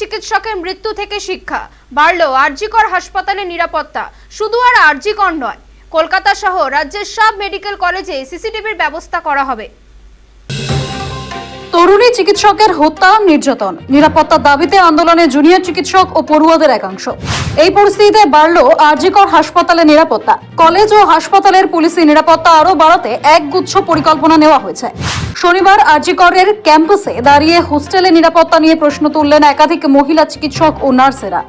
চিকিৎসকের মৃত্যু থেকে শিক্ষা। বাড়ল আরজিকর হাসপাতালে নিরাপত্তা। শুধু আর আরজিকর নয়, কলকাতা সহ রাজ্যের সব মেডিকেল কলেজে সিসিটিভির ব্যবস্থা করা হবে। তরুণী চিকিৎসকের হত্যা নির্যাতন। নিরাপত্তার দাবিতে আন্দোলনে জুনিয়র চিকিৎসক ও পড়ুয়াদের একাংশ। এই পরিস্থিতিতে বাড়ল আরজিকর হাসপাতালে নিরাপত্তা। কলেজ ও হাসপাতালের পুলিশি নিরাপত্তা আরও বাড়াতে একগুচ্ছ পরিকল্পনা নেওয়া হয়েছে। শনিবার আরজিকরের ক্যাম্পাসে দাঁড়িয়ে হোস্টেলে নিরাপত্তা নিয়ে প্রশ্ন তুললেন একাধিক মহিলা চিকিৎসক ও নার্সেরা।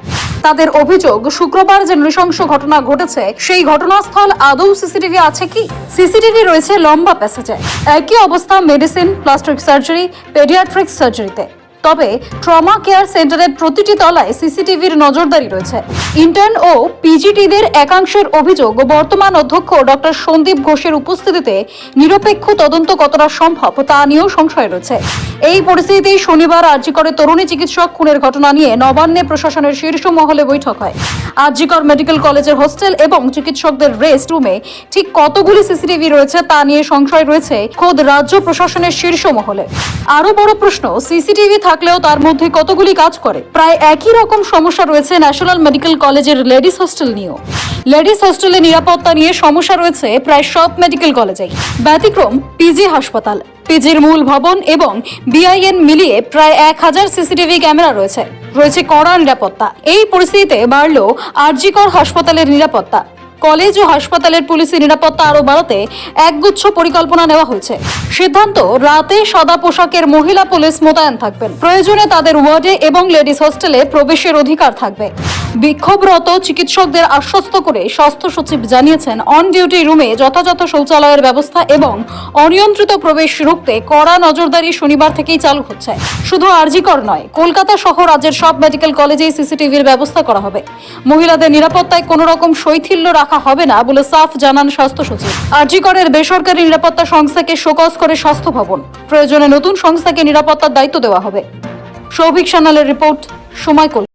তাদের অভিযোগ, শুক্রবার যে নৃশংস ঘটনা ঘটেছে, সেই ঘটনাস্থল আদৌ সিসিটিভি আছে কি? সিসিটিভি রয়েছে লম্বা প্যাসেজে। একই অবস্থা, medicine, plastic surgery পেডিয়াট্রিক সার্জারিতে তবে ট্রমা কেয়ার সেন্টারের প্রতিটি তলায় সিসিটিভির নজরদারি রয়েছে। ইন্টার্ন ও পিজিটিদের একাংশের অভিযোগ, বর্তমান অধ্যক্ষ ডক্টর সন্দীপ ঘোষের উপস্থিতিতে নিরপেক্ষ তদন্ত কতটা সম্ভব তা নিয়েও সংশয় রয়েছে। এই পরিস্থিতিতে শনিবার আরজিকরে তরুণী চিকিৎসক খুনের ঘটনা নিয়ে নবান্নে প্রশাসনের শীর্ষ মহলে বৈঠক হয়। আরজিকর মেডিকেল কলেজের হোস্টেল এবং চিকিৎসকদের রেস্ট রুমে ঠিক কতগুলি সিসিটিভি রয়েছে তা নিয়ে সংশয় রয়েছে খোদ রাজ্য প্রশাসনের শীর্ষ মহলে। আরও বড় প্রশ্ন, সিসিটিভি থাকলেও তার মধ্যে কতগুলি কাজ করে, প্রায় একই রকম সমস্যা রয়েছে ন্যাশনাল মেডিকেল কলেজের লেডিস হোস্টেল নিয়েও। লেডিস হোস্টেলে নিরাপত্তা নিয়ে সমস্যা রয়েছে প্রায় সব মেডিকেল কলেজেই। ব্যতিক্রম পিজি হাসপাতাল, পিজির মূল ভবন এবং বিআইএন মিলিয়ে প্রায় এক হাজার সিসিটিভি ক্যামেরা রয়েছে। রয়েছে কড়া নিরাপত্তা। এই পরিস্থিতিতে বাড়ল আরজিকর হাসপাতালের নিরাপত্তা। কলেজ ও হাসপাতালের পুলিশি নিরাপত্তা আরও বাড়াতে একগুচ্ছ পরিকল্পনা নেওয়া হয়েছে। সিদ্ধান্ত, রাতে সাদা পোশাকের মহিলা পুলিশ মোতায়েন থাকবেন। প্রয়োজনে তাদের ওয়ার্ডে এবং লেডিস হোস্টেলে প্রবেশের অধিকার থাকবে। বিক্ষোভরত চিকিৎসকদের আশ্বস্ত করে স্বাস্থ্য সচিব জানিয়েছেন, অন ডিউটি রুমে যথাযথ শৌচালয়ের ব্যবস্থা এবং অনিয়ন্ত্রিত প্রবেশ রুখতে কড়া নজরদারি শনিবার থেকেই চালু হচ্ছে। শুধু আরজিকর নয়, কলকাতা সহ রাজ্যের সব মেডিকেল কলেজেই সিসিটিভির ব্যবস্থা করা হবে। মহিলাদের নিরাপত্তায় কোনো রকম শৈথিল্য রাখা হবে না বলে সাফ জানান স্বাস্থ্য সচিব। আরজিকরের বেসরকারি নিরাপত্তা সংস্থাকে শোকজ করে স্বাস্থ্য ভবন। প্রয়োজনে নতুন সংস্থাকে নিরাপত্তার দায়িত্ব দেওয়া হবে। সৌভিক সানালের রিপোর্ট, সময়